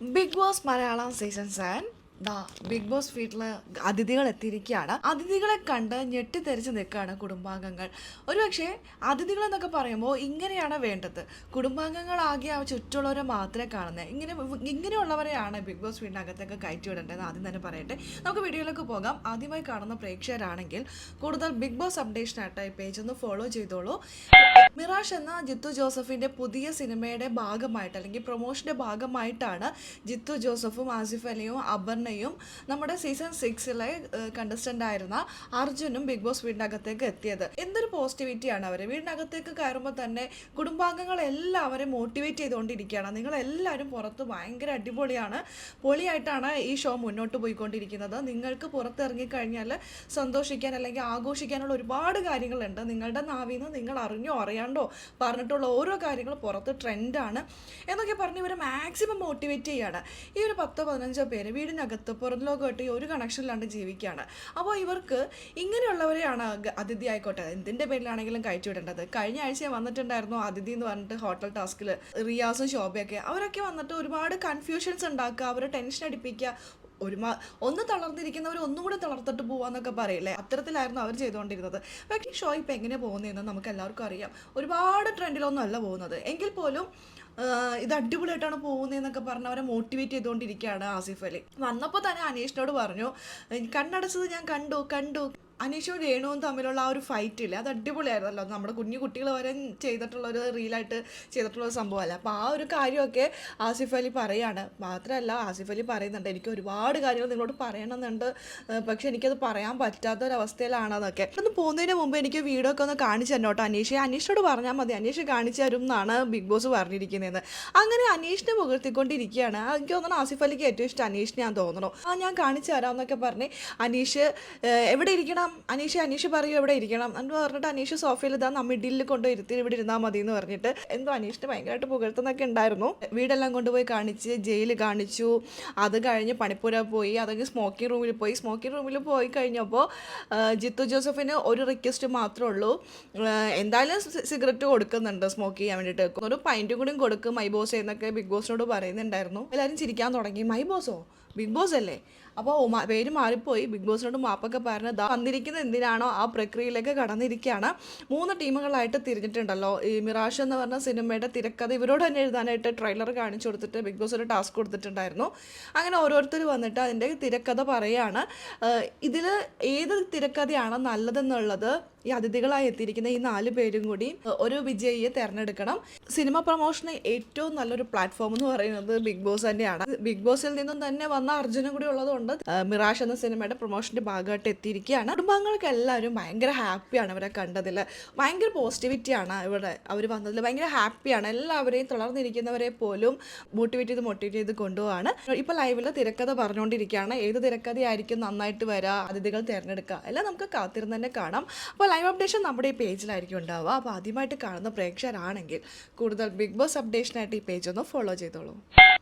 Bigg Boss Malayalam season seven Bigg Boss വീട്ടിൽ അതിഥികൾ എത്തിയിരിക്കുകയാണ് അതിഥികളെ കണ്ട് ഞെട്ടിത്തെറിച്ച് നിൽക്കുകയാണ് കുടുംബാംഗങ്ങൾ. ഒരുപക്ഷെ അതിഥികൾ എന്നൊക്കെ പറയുമ്പോൾ ഇങ്ങനെയാണ് വേണ്ടത്. കുടുംബാംഗങ്ങളാകെ ആ ചുറ്റുള്ളവരെ മാത്രമേ കാണുന്നത് ഇങ്ങനെ ഇങ്ങനെയുള്ളവരെയാണ് ബിഗ് ബോസ് വീടിനകത്തേക്ക് കയറ്റി വിടേണ്ടത് ആദ്യം തന്നെ പറയട്ടെ. നമുക്ക് വീഡിയോയിലേക്ക് പോകാം. ആദ്യമായി കാണുന്ന പ്രേക്ഷകരാണെങ്കിൽ കൂടുതൽ ബിഗ് ബോസ് അപ്ഡേഷനായിട്ട് ഈ പേജ് ഒന്ന് ഫോളോ ചെയ്തോളൂ. മിറാഷ് എന്ന ജിത്തു ജോസഫിന്റെ പുതിയ സിനിമയുടെ ഭാഗമായിട്ട് അല്ലെങ്കിൽ പ്രൊമോഷന്റെ ഭാഗമായിട്ടാണ് ജിത്തു ജോസഫും ആസിഫ് അലിയും അപർണയും നമ്മുടെ സീസൺ സിക്സിലെ കണ്ടസ്റ്റന്റ് ആയിരുന്ന അർജുനും ബിഗ് ബോസ് വീടിനകത്തേക്ക് എത്തിയത്. എന്തൊരു പോസിറ്റിവിറ്റിയാണ് അവർ വീടിനകത്തേക്ക് കയറുമ്പോൾ തന്നെ കുടുംബാംഗങ്ങൾ എല്ലാവരെയും മോട്ടിവേറ്റ് ചെയ്തുകൊണ്ടിരിക്കുകയാണ്. നിങ്ങൾ എല്ലാവരും പുറത്ത് ഭയങ്കര അടിപൊളിയാണ്. പൊളിയായിട്ടാണ് ഈ ഷോ മുന്നോട്ട് പോയിക്കൊണ്ടിരിക്കുന്നത്. നിങ്ങൾക്ക് പുറത്തിറങ്ങി കഴിഞ്ഞാൽ സന്തോഷിക്കാൻ അല്ലെങ്കിൽ ആഘോഷിക്കാനുള്ള ഒരുപാട് കാര്യങ്ങളുണ്ട്. നിങ്ങളുടെ നാവിൽ നിന്ന് നിങ്ങൾ അറിഞ്ഞോ അറിയാണ്ടോ പറഞ്ഞിട്ടുള്ള ഓരോ കാര്യങ്ങൾ പുറത്ത് ട്രെൻഡാണ് എന്നൊക്കെ പറഞ്ഞ് ഇവരെ മാക്സിമം മോട്ടിവേറ്റ് ചെയ്യാണ്. ഈ ഒരു പത്തോ പതിനഞ്ചോ പേര് വീടിനകത്ത് പുറം ലോകമായിട്ട് ഒരു കണക്ഷനിലാണ്ട് ജീവിക്കുകയാണ്. അപ്പോൾ ഇവർക്ക് ഇങ്ങനെയുള്ളവരെയാണ് അതിഥി ആയിക്കോട്ടെ എന്തിന്റെ പേരിലാണെങ്കിലും കയറ്റി വിടേണ്ടത്. കഴിഞ്ഞ ആഴ്ച വന്നിട്ടുണ്ടായിരുന്നു അതിഥി എന്ന് പറഞ്ഞിട്ട് ഹോട്ടൽ ടാസ്കിൽ റിയാസും ശോഭയൊക്കെ. അവരൊക്കെ വന്നിട്ട് ഒരുപാട് കൺഫ്യൂഷൻസ് ഉണ്ടാക്കുക അവരെ ടെൻഷൻ അടിപ്പിക്കുക ഒരുമാ ഒന്ന് തളർന്നിരിക്കുന്നവർ ഒന്നും കൂടെ തളർത്തിട്ട് പോവാന്നൊക്കെ പറയില്ലേ? അത്തരത്തിലായിരുന്നു അവർ ചെയ്തുകൊണ്ടിരുന്നത്. പക്ഷേ ഷോ ഇപ്പം എങ്ങനെ പോകുന്നതെന്ന് നമുക്ക് എല്ലാവർക്കും അറിയാം. ഒരുപാട് ട്രെൻഡിലൊന്നും അല്ല പോകുന്നത്. എങ്കിൽ പോലും ഇത് അടിപൊളിയായിട്ടാണ് പോകുന്നതെന്നൊക്കെ പറഞ്ഞ് അവരെ മോട്ടിവേറ്റ് ചെയ്തുകൊണ്ടിരിക്കുകയാണ് ആസിഫ് അലി. വന്നപ്പോൾ തന്നെ അനീഷിനോട് പറഞ്ഞു കണ്ണടച്ചത് ഞാൻ കണ്ടു കണ്ടു. അനീഷും രേണുവും തമ്മിലുള്ള ആ ഒരു ഫൈറ്റ് ഇല്ലേ അത് അടിപൊളിയായിരുന്നല്ലോ. നമ്മുടെ കുഞ്ഞു കുട്ടികൾ വരെ ചെയ്തിട്ടുള്ള ഒരു റീലായിട്ട് ചെയ്തിട്ടുള്ള ഒരു സംഭവമല്ല. അപ്പോൾ ആ ഒരു കാര്യമൊക്കെ ആസിഫ് അലി പറയാണ്. മാത്രമല്ല ആസിഫ് അലി പറയുന്നുണ്ട് എനിക്ക് ഒരുപാട് കാര്യങ്ങൾ നിങ്ങളോട് പറയണമെന്നുണ്ട്. പക്ഷെ എനിക്കത് പറയാൻ പറ്റാത്ത ഒരവസ്ഥയിലാണ് അതൊക്കെ. ഒന്ന് പോകുന്നതിന് മുമ്പ് എനിക്ക് വീഡിയോ ഒക്കെ ഒന്ന് കാണിച്ചു തന്നെ കേട്ടോ അനീഷ്. അനീഷിനോട് പറഞ്ഞാൽ മതി. അനീഷ് കാണിച്ചു തരും എന്നാണ് ബിഗ് ബോസ് പറഞ്ഞിരിക്കുന്നത്. അങ്ങനെ അനീഷിനെ പുകഴ്ത്തിക്കൊണ്ടിരിക്കുകയാണ് എനിക്ക് തോന്നുന്നു ആസിഫ് അലിക്ക് ഏറ്റവും ഇഷ്ടം അനീഷിനെ ഞാൻ തോന്നുന്നു. ആ ഞാൻ കാണിച്ചു തരാമെന്നൊക്കെ പറഞ്ഞ് അനീഷ് എവിടെ ഇരിക്കണം? അനീഷ് അനീഷ് പറയൂ എവിടെ ഇരിക്കണം. എന്ന് പറഞ്ഞിട്ട് അനീഷ് സോഫയിൽ ഇതാ നമ്മ ഇഡിലിൽ കൊണ്ട് ഇരുത്തി ഇവിടെ ഇരുന്നാൽ മതി എന്ന് പറഞ്ഞിട്ട് എന്തോ അനീഷിനെ ഭയങ്കരമായിട്ട് പുകഴ്ത്തുന്നൊക്കെ ഉണ്ടായിരുന്നു. വീടെല്ലാം കൊണ്ടുപോയി കാണിച്ച് ജയിൽ കാണിച്ചു. അത് കഴിഞ്ഞ് പണിപ്പുര പോയി അതൊക്കെ സ്മോക്കിംഗ് റൂമിൽ പോയി. സ്മോക്കിംഗ് റൂമിൽ പോയി കഴിഞ്ഞപ്പോൾ ജിത്തു ജോസഫിന് ഒരു റിക്വസ്റ്റ് മാത്രമേ ഉള്ളൂ. എന്തായാലും സിഗരറ്റ് കൊടുക്കുന്നുണ്ട് സ്മോക്ക് ചെയ്യാൻ വേണ്ടിയിട്ട് ഒരു പൈന്റും കൂടിയും കൊടുക്കും മൈ ബോസ് എന്നൊക്കെ ബിഗ് ബോസിനോട് പറയുന്നുണ്ടായിരുന്നു. എല്ലാവരും ചിരിക്കാൻ തുടങ്ങി. മൈ ബോസോ? ബിഗ് ബോസ് അല്ലേ? അപ്പോൾ പേര് മാറിപ്പോയി. ബിഗ് ബോസിനോട് മാപ്പൊക്കെ പറഞ്ഞ് ദാ വന്നിരിക്കുന്നത് എന്തിനാണോ ആ പ്രക്രിയയിലേക്ക് കടന്നിരിക്കുകയാണ് മൂന്ന് ടീമുകളായിട്ട് തിരിഞ്ഞിട്ടുണ്ടല്ലോ. ഈ മിറാഷ് എന്ന് പറഞ്ഞ സിനിമയുടെ തിരക്കഥ ഇവരോട് തന്നെ എഴുതാനായിട്ട് ട്രെയിലർ കാണിച്ചു കൊടുത്തിട്ട് ബിഗ് ബോസ് ഒരു ടാസ്ക് കൊടുത്തിട്ടുണ്ടായിരുന്നു. അങ്ങനെ ഓരോരുത്തർ വന്നിട്ട് അതിന്റെ തിരക്കഥ പറയുകയാണ് ഇതിൽ ഏത് തിരക്കഥയാണ് നല്ലതെന്നുള്ളത് ഈ അതിഥികളായി എത്തിയിരിക്കുന്ന ഈ നാല് പേരും കൂടി ഒരു വിജയിയെ തിരഞ്ഞെടുക്കണം. സിനിമ പ്രൊമോഷന് ഏറ്റവും നല്ലൊരു പ്ലാറ്റ്ഫോം എന്ന് പറയുന്നത് ബിഗ് ബോസ് തന്നെയാണ്. ബിഗ് ബോസിൽ നിന്നും തന്നെ വന്ന അർജുനും കൂടി ഉള്ളതുകൊണ്ട് മിറാഷ് എന്ന സിനിമയുടെ പ്രൊമോഷന്റെ ഭാഗമായിട്ട് എത്തിയിരിക്കുകയാണ്. കുടുംബാംഗങ്ങൾക്ക് എല്ലാവരും ഭയങ്കര ഹാപ്പിയാണ് ഇവരെ കണ്ടതിൽ ഭയങ്കര പോസിറ്റിവിറ്റിയാണ് ഇവിടെ അവർ വന്നതിൽ ഭയങ്കര ഹാപ്പിയാണ്. എല്ലാവരെയും തളർന്നിരിക്കുന്നവരെ പോലും മോട്ടിവേറ്റ് ചെയ്ത് മോട്ടിവേറ്റ് ചെയ്ത് കൊണ്ടുപോവാണ്. ഇപ്പോൾ ലൈവിൽ തിരക്കഥ പറഞ്ഞുകൊണ്ടിരിക്കുകയാണ് ഏത് തിരക്കഥയായിരിക്കും നന്നായിട്ട് വരാ? അതിഥികൾ തിരഞ്ഞെടുക്കുക എല്ലാം നമുക്ക് കാത്തിരുന്ന് തന്നെ കാണാം. അപ്പോൾ ലൈവ് അപ്ഡേഷൻ നമ്മുടെ ഈ പേജിലായിരിക്കും ഉണ്ടാവുക. അപ്പോൾ ആദ്യമായിട്ട് കാണുന്ന പ്രേക്ഷകരാണെങ്കിൽ കൂടുതൽ ബിഗ് ബോസ് അപ്ഡേഷനായിട്ട് ഈ പേജ് ഒന്ന് ഫോളോ ചെയ്തോളൂ.